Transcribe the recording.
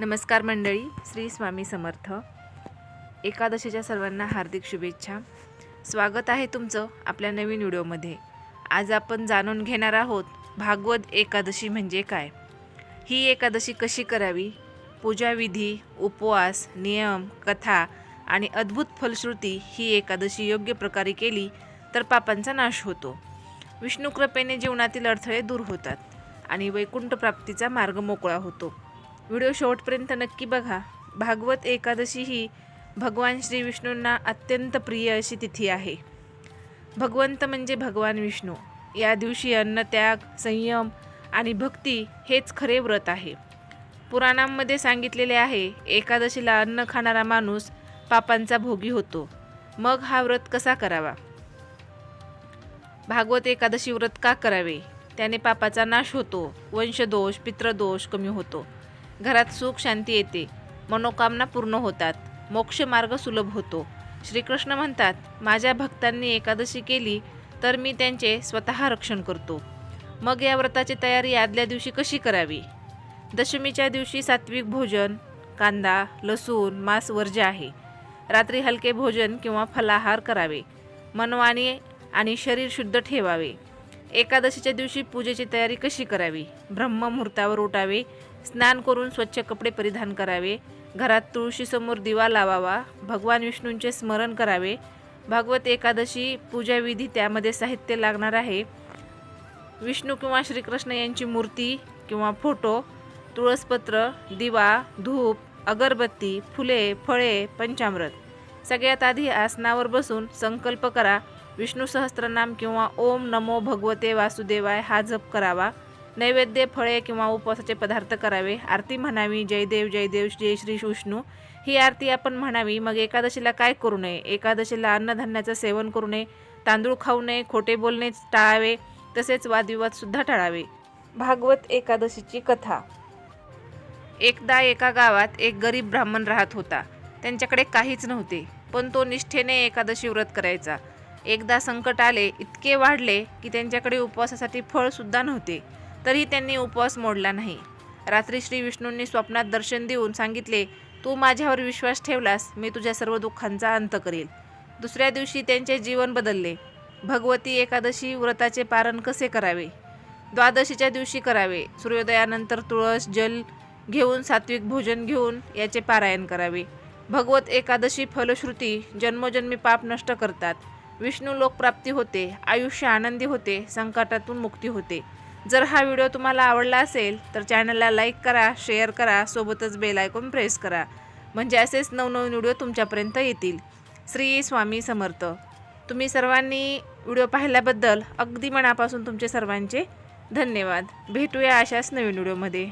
नमस्कार मंडळी श्री स्वामी समर्थ. एकादशीच्या सर्वांना हार्दिक शुभेच्छा. स्वागत आहे तुमचं आपल्या नवीन व्हिडिओमध्ये. आज आपण जाणून घेणार आहोत भागवत एकादशी म्हणजे काय? ही एकादशी कशी करावी? पूजाविधी उपवास नियम कथा आणि अद्भुत फलश्रुती ही एकादशी योग्य प्रकारे केली तर पापांचा नाश होतो. विष्णू कृपेने जीवनातील अडथळे दूर होतात आणि वैकुंठ प्राप्तीचा मार्ग मोकळा होतो. व्हिडिओ शेवटपर्यंत नक्की बघा. भागवत एकादशी ही भगवान श्री विष्णूंना अत्यंत प्रिय अशी तिथी आहे. भगवंत म्हणजे भगवान विष्णू. या दिवशी अन्नत्याग संयम आणि भक्ती हेच खरे व्रत आहे. पुराणांमध्ये सांगितलेले आहे एकादशीला अन्न खाणारा माणूस पापांचा भोगी होतो. मग हा व्रत कसा करावा? भागवत एकादशी व्रत का करावे? त्याने पापाचा नाश होतो. वंशदोष पित्रदोष कमी होतो. घरात सुख शांती येते. मनोकामना पूर्ण होतात. मोक्ष मार्ग सुलभ होतो. श्रीकृष्ण म्हणतात माझ्या भक्तांनी एकादशी केली तर मी त्यांचे स्वतः रक्षण करतो. मग या व्रताची तयारी आदल्या दिवशी कशी करावी? दशमीच्या दिवशी सात्विक भोजन कांदा लसूण मांस वर्ज्य आहे. रात्री हलके भोजन किंवा फलाहार करावे. मनवाणी आणि शरीर शुद्ध ठेवावे. एकादशीच्या दिवशी पूजेची तयारी कशी करावी? ब्रह्ममुहूर्तावर उठावे स्नान करून स्वच्छ कपडे परिधान करावे घरात तुळशीसमोर दिवा लावावा भगवान विष्णूंचे स्मरण करावे. भागवत एकादशी पूजाविधी त्यामध्ये साहित्य लागणार आहे. विष्णू किंवा श्रीकृष्ण यांची मूर्ती किंवा फोटो तुळसपत्र दिवा धूप अगरबत्ती फुले फळे पंचामृत. सगळ्यात आधी आसनावर बसून संकल्प करा. विष्णू सहस्त्रनाम किंवा ओम नमो भगवते वासुदेवाय हा जप करावा. नैवेद्य फळे किंवा उपवासाचे पदार्थ करावे. आरती म्हणावी जयदेव जयदेव जय श्री विष्णू. ही आरती आपण म्हणावी मग एकादशीला काय करू नये? एकादशीला अन्नधान्याचं सेवन करू नये तांदूळ खाऊ नये खोटे बोलणे टाळावे तसेच वादविवादसुद्धा टाळावे. भागवत एकादशीची कथा. एकदा एका गावात एक गरीब ब्राह्मण राहत होता. त्यांच्याकडे काहीच नव्हते पण तो निष्ठेने एकादशी व्रत करायचा. एकदा संकट आले इतके वाढले की त्यांच्याकडे उपवासासाठी फळसुद्धा नव्हते. तरी त्यांनी उपवास मोडला नाही. रात्री श्री विष्णूंनी स्वप्नात दर्शन देऊन सांगितले तू माझ्यावर विश्वास ठेवलास मी तुझ्या सर्व दुःखांचा अंत करेल. दुसऱ्या दिवशी त्यांचे जीवन बदलले. भगवती एकादशी व्रताचे पारण कसे करावे? द्वादशीच्या दिवशी करावे. सूर्योदयानंतर तुळस जल घेऊन सात्विक भोजन घेऊन याचे पारायण करावे. भगवत एकादशी फलश्रुती जन्मोजन्मी पाप नष्ट करतात. विष्णू लोकप्राप्ती होते आयुष्य आनंदी होते संकटातून मुक्ती होते. जर हा व्हिडिओ तुम्हाला आवडला असेल तर चॅनलला लाईक करा शेअर करा सोबतच बेल आयकॉन प्रेस करा. म्हणजे असेच नवनवीन व्हिडिओ तुमच्यापर्यंत येतील. श्री स्वामी समर्थ. तुम्ही सर्वांनी व्हिडिओ पाहिल्याबद्दल अगदी मनापासून तुमचे सर्वांचे धन्यवाद. भेटूया अशाच नवीन व्हिडिओमध्ये.